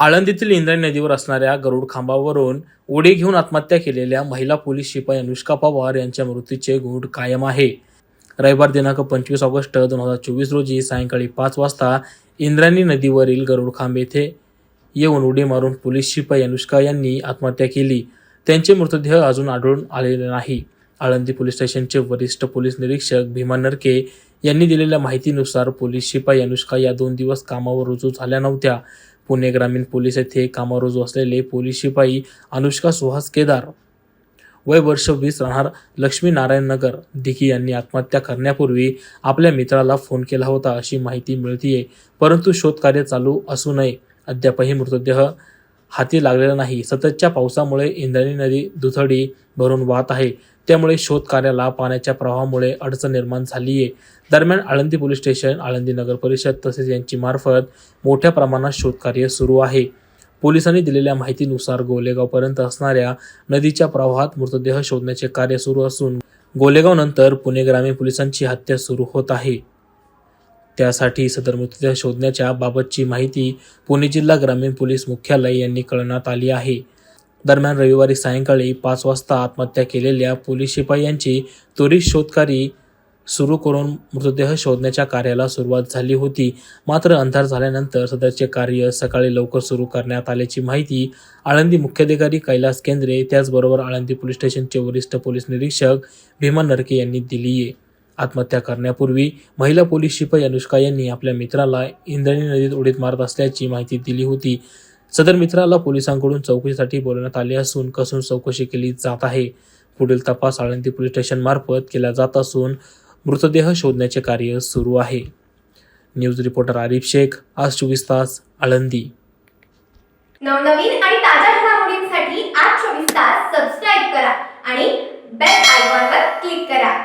आळंदीतील इंद्रायणी नदीवर असणाऱ्या गरुड खांबावरून उडी घेऊन आत्महत्या केलेल्या महिला पोलीस शिपाई अनुष्का पवार यांच्या मृत्यूचे गुढ कायम आहे. रविवार दिनांक पंचवीस ऑगस्ट दोन हजार चोवीस रोजी सायंकाळी पाच वाजता इंद्रायणी नदीवरील गरुड खांब येथे येऊन उडी मारून पोलीस शिपाई अनुष्का यांनी आत्महत्या केली. त्यांचे मृतदेह अजून आढळून आलेले नाही. आळंदी पोलीस स्टेशनचे वरिष्ठ पोलीस निरीक्षक भीमा नरके यांनी दिलेल्या माहितीनुसार पोलीस शिपाई अनुष्का या दोन दिवस कामावर रुजू झाल्या नव्हत्या. पुणे ग्रामीण पोलीस येथे कामावर रुजू असलेले पोलीस शिपाई अनुष्का सुहास केदार वय वर्ष वीस राहणार लक्ष्मीनारायण नगर. दिघी यांनी आत्महत्या करण्यापूर्वी आपल्या मित्राला फोन केला होता अशी माहिती मिळतीये परंतु शोधकार्य चालू असू नये. अद्यापही मृतदेह हाती लागलेला नाही. सततच्या पावसामुळे इंद्रायणी नदी दुथडी भरून वाहत आहे. त्यामुळे शोध कार्याला पाण्याच्या प्रवाहामुळे अडचण निर्माण झाली आहे दरम्यान आळंदी पोलीस स्टेशन आळंदी नगर परिषद तसेच यांची मार्फत मोठ्या प्रमाणात शोधकार्य सुरू आहे. पोलिसांनी दिलेल्या माहितीनुसार गोलेगावपर्यंत असणाऱ्या नदीच्या प्रवाहात मृतदेह शोधण्याचे कार्य सुरू असून गोलेगाव नंतर पुणे ग्रामीण पोलिसांची हत्या सुरू होत आहे. त्यासाठी सदर मृतदेह शोधण्याच्या बाबतची माहिती पुणे जिल्हा ग्रामीण पोलीस मुख्यालय यांनी कळवण्यात आली आहे. दरम्यान रविवारी सायंकाळी पाच वाजता आत्महत्या केलेल्या पोलीस शिपाई यांची त्वरित शोधकारी सुरू करून मृतदेह शोधण्याच्या कार्याला सुरुवात झाली होती. मात्र अंधार झाल्यानंतर सदरचे कार्य सकाळी लवकर सुरू करण्यात आल्याची माहिती आळंदी मुख्याधिकारी कैलास केंद्रे त्याचबरोबर आळंदी पोलीस स्टेशनचे वरिष्ठ पोलीस निरीक्षक भीमा नरके यांनी दिली आहे. आत्महत्या करण्यापूर्वी महिला पोलीस शिपाई अनुष्का यांनी आपल्या मित्राला इंद्रणी नदीत उडीत मारत असल्याची माहिती दिली होती. सदर मित्राला पोलिसांकडून चौकशीसाठी बोलवण्यात आले असून कसून चौकशी केली जात आहे. पुढील तपास आळंदी पोलीस स्टेशन मार्फत केला जात असून मृतदेह शोधण्याचे कार्य सुरू आहे. न्यूज रिपोर्टर आरिफ शेख आज चोवीस तास आळंदी. नवनवीन आणि ताज्या घडामोडींसाठी आज चोवीस तास सबस्क्राईब करा आणि बेल आयकॉनवर क्लिक करा.